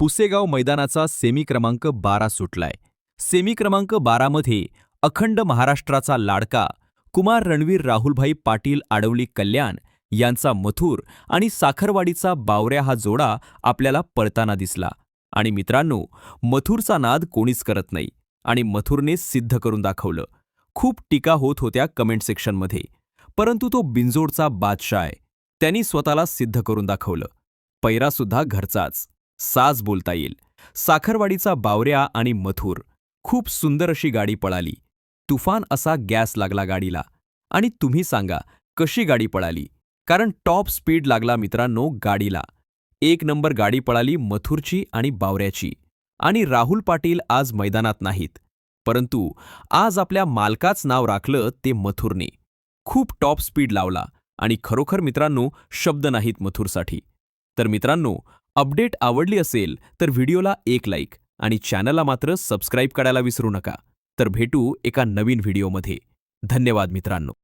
Pusegaon मैदानाचा semi क्रमांक बारा सुटलाय. Semi क्रमांक बारामध्ये अखंड महाराष्ट्राचा लाडका कुमार रणवीर राहुलभाई पाटील आडवली कल्याण यांचा मथुर आणि साखरवाडीचा बावऱ्या हा जोडा आपल्याला पळताना दिसला. आणि मित्रांनो मथुरचा नाद कोणीच करत नाही आणि मथुरने सिद्ध करून दाखवलं. खूप टीका होत होत्या कमेंट सेक्शनमध्ये परंतु तो बिंजोडचा बादशाह आहे. त्यांनी स्वतःला सिद्ध करून दाखवलं. पैरासुद्धा घरचाच. साज बोलता येईल. साखरवाडीचा बावऱ्या आणि मथुर खूप सुंदर अशी गाडी पळाली. तुफान असा गॅस लागला गाडीला. आणि तुम्ही सांगा कशी गाडी पळाली? कारण टॉप स्पीड लागला मित्रांनो गाडीला. एक नंबर गाडी पळाली मथुरची आणि बावऱ्याची. आणि राहुल पाटील आज मैदानात नाहीत. परंतु आज आपल्या मालकाच नाव राखलं ते मथुरने. खूप टॉप स्पीड लावला आणि खरोखर मित्रांनो शब्द नाहीत मथुरसाठी. तर मित्रांनो अपडेट आवडली असेल तर व्हिडिओला एक लाईक आणि चॅनलला मात्र सबस्क्राईब करायला विसरू नका. तर भेटू एका नवीन व्हिडिओमध्ये. धन्यवाद मित्रांनो.